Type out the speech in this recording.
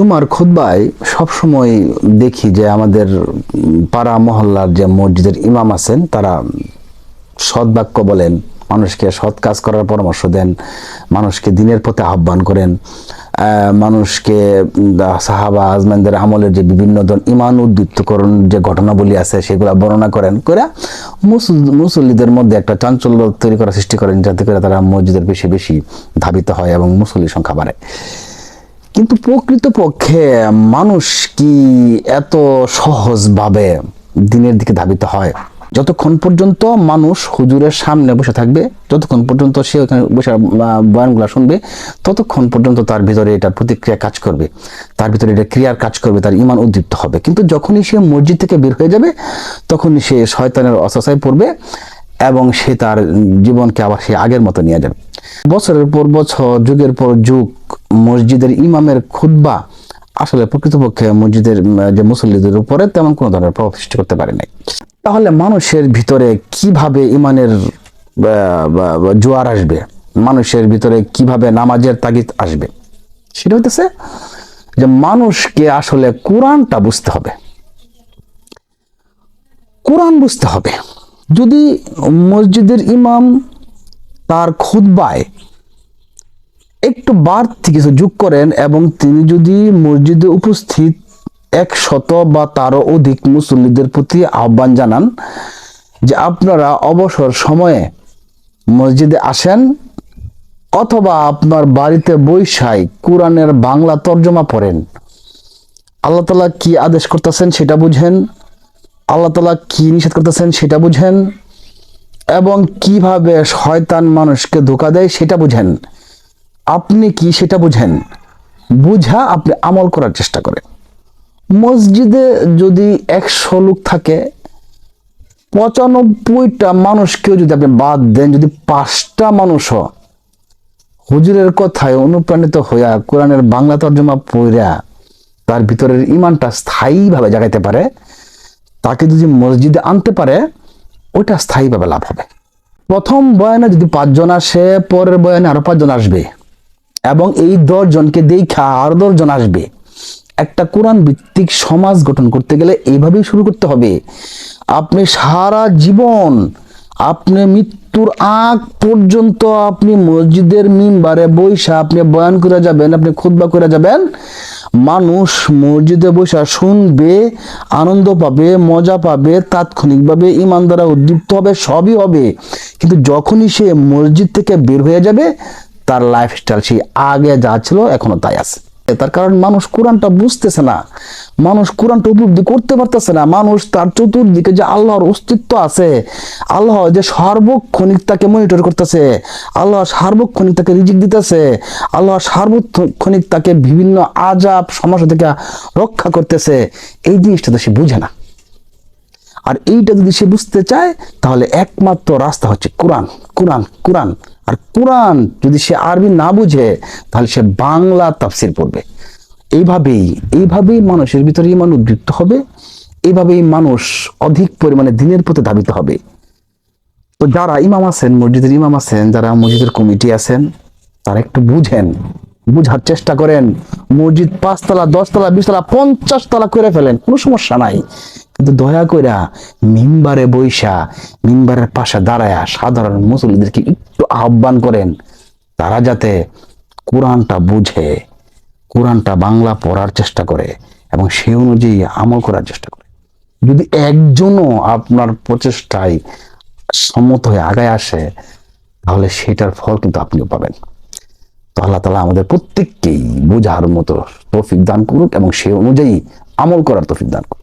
জুমার খুদ্বায় সবসময় দেখি যে আমাদের পাড়া মহল্লার যে মসজিদের ইমাম আছেন, তারা সৎ বাক্য বলেন, মানুষকে সৎ কাজ করার পরামর্শ দেন, মানুষকে দিনের পথে আহ্বান করেন মানুষকে সাহাবা আজমানদের আমলের যে বিভিন্ন ধরনের ইমান উদ্দীপ্তকরণ যে ঘটনাবলী আছে, সেগুলো বর্ণনা করেন করে মুসল- মুসল্লিদের মধ্যে একটা চাঞ্চল্য তৈরি করার সৃষ্টি করেন, যাতে করে তারা মসজিদের বেশি বেশি ধাবিত হয় এবং মুসল্লির সংখ্যা বাড়ে। কিন্তু প্রকৃতপক্ষে মানুষ কি এত সহজভাবে দিনের দিকে ধাবিত হয়? যতক্ষণ পর্যন্ত মানুষ হুজুরের সামনে বসে থাকবে, যতক্ষণ পর্যন্ত সে ওখানে বসে বয়ানগুলো শুনবে, ততক্ষণ পর্যন্ত তার ভিতরে এটা প্রতিক্রিয়া কাজ করবে। তার ভিতরে এটা ক্রিয়ার কাজ করবে, তার ইমান উদ্দীপ্ত হবে। কিন্তু যখনই সে মসজিদ থেকে বের হয়ে যাবে, তখনই সে শয়তানের অসসায় পড়বে। এবং সে তার জীবনকে আবার সে আগের মতো নিয়ে যাবে। বছরের পর বছর, যুগের পর যুগ, মসজিদের ইমামের খুদ্া আসলে প্রকৃতপক্ষে মসজিদের যে মুসল্লিদের উপরে তেমন কোনো ধরনের প্রভাব সৃষ্টি করতে পারে নাই। তাহলে মানুষের ভিতরে কীভাবে ইমানের জোয়ার আসবে? মানুষের ভিতরে কীভাবে নামাজের তাগিদ আসবে? সেটা হইতেছে যে মানুষকে আসলে কোরআনটা বুঝতে হবে। কোরআন বুঝতে হবে। যদি মসজিদের ইমাম তার খুদ্বায় একটু বাড়তি কিছু যোগ করেন এবং তিনি যদি মসজিদে উপস্থিত এক শত বা তারও অধিক মুসল্লিদের প্রতি আহ্বান জানান যে আপনারা অবসর সময়ে মসজিদে আসেন অথবা আপনার বাড়িতে বৈশাই কোরআনের বাংলা তর্জমা পড়েন। আল্লাহ তালা কি আদেশ করতেছেন সেটা বুঝেন। আল্লাহ তালা কি নিষেধ করতেছেন সেটা বুঝেন এবং কীভাবে শয়তান মানুষকে ধোকা দেয় সেটা বুঝেন। আপনি কি সেটা বুঝেন? বুঝা আপনি আমল করার চেষ্টা করেন। মসজিদে যদি একশো লোক থাকে, পঁচানব্বইটা মানুষকেও যদি আপনি বাদ দেন, যদি পাঁচটা মানুষও হুজুরের কথায় অনুপ্রাণিত হইয়া কোরআনের বাংলা তর্জমা পড়া তার ভিতরের ইমানটা স্থায়ীভাবে জাগাইতে পারে তাকে যদি মসজিদে আনতে পারে, ওইটা স্থায়ীভাবে লাভ হবে। প্রথম বয়ানে যদি পাঁচজন আসে, পরের বয়ানে আরও পাঁচজন আসবে। এবং এই দশজনকে দেখা আরও দশজন আসবে। একটা কোরআন ভিত্তিক সমাজ গঠন করতে গেলে এইভাবেই শুরু করতে হবে। আপনি সারা জীবন, আপনি মৃত্যুর আগ পর্যন্ত আপনি মসজিদের মিম্বারে বৈশা আপনি বয়ান করে যাবেন, আপনি খুতবা করে যাবেন, মানুষ মসজিদে বসে শুনবে, আনন্দ পাবে, মজা পাবে, তাৎক্ষণিকভাবে ইমান দ্বারা উদ্দীপ্ত হবে, সবই হবে। কিন্তু যখনই সে মসজিদ থেকে বের হয়ে যাবে, তার লাইফস্টাইল সেই আগে যা ছিল এখনও তাই আছে। তার কারণ মানুষ কোরআনটা বুঝতেছে না। মানুষ কোরআনটা উপলব্ধি করতে পারতেছে না। মানুষ তার চতুর্দিকে যে আল্লাহর অস্তিত্ব আছে, আল্লাহ যে সার্বক্ষণিক তাকে মনিটর করতেছে, আল্লাহ সার্বক্ষণিক তাকে রিজিক দিতেছে, আল্লাহ সার্বক্ষণিক তাকে বিভিন্ন আজাব সমস্যা থেকে রক্ষা করতেছে, এই জিনিসটা তো সে বুঝে না। আর এইটা যদি সে বুঝতে চায়, তাহলে একমাত্র রাস্তা হচ্ছে কোরআন কোরআন কোরআন। আর কোরআন যদি সে আরবি না বুঝে, তাহলে সে বাংলা তাফসির পড়বে। এইভাবেই এইভাবেই মানুষের ভিতরে ইমান উদ্বৃত্ত হবে, এইভাবেই মানুষ অধিক পরিমাণে দিনের প্রতি ধাবিত হবে। তো যারা ইমাম আছেন, মসজিদের ইমাম আছেন, যারা মসজিদের কমিটি আছেন, তারা একটু বুঝেন, বুঝার চেষ্টা করেন। মসজিদ পাঁচতলা, দশতলা, বিশতলা পঞ্চাশ তলা করে ফেলেন, কোনো সমস্যা নাই। কিন্তু দয়া কইরা মিম্বারে বৈশা মিম্বারের পাশে দাঁড়ায়া সাধারণ মুসলিমদেরকে একটু আহ্বান করেন, তারা যাতে কোরআনটা বুঝে, কোরআনটা বাংলা পড়ার চেষ্টা করে এবং সেই অনুযায়ী আমল করার চেষ্টা করে। যদি একজনও আপনার প্রচেষ্টায় সম্মত হয়ে আগায় আসে, তাহলে সেটার ফল কিন্তু আপনিও পাবেন। তো আল্লাহ তালা আমাদের প্রত্যেককেই বোঝার মতো তৌফিক দান করুক এবং সে অনুযায়ী আমল করার তৌফিক দান করুক।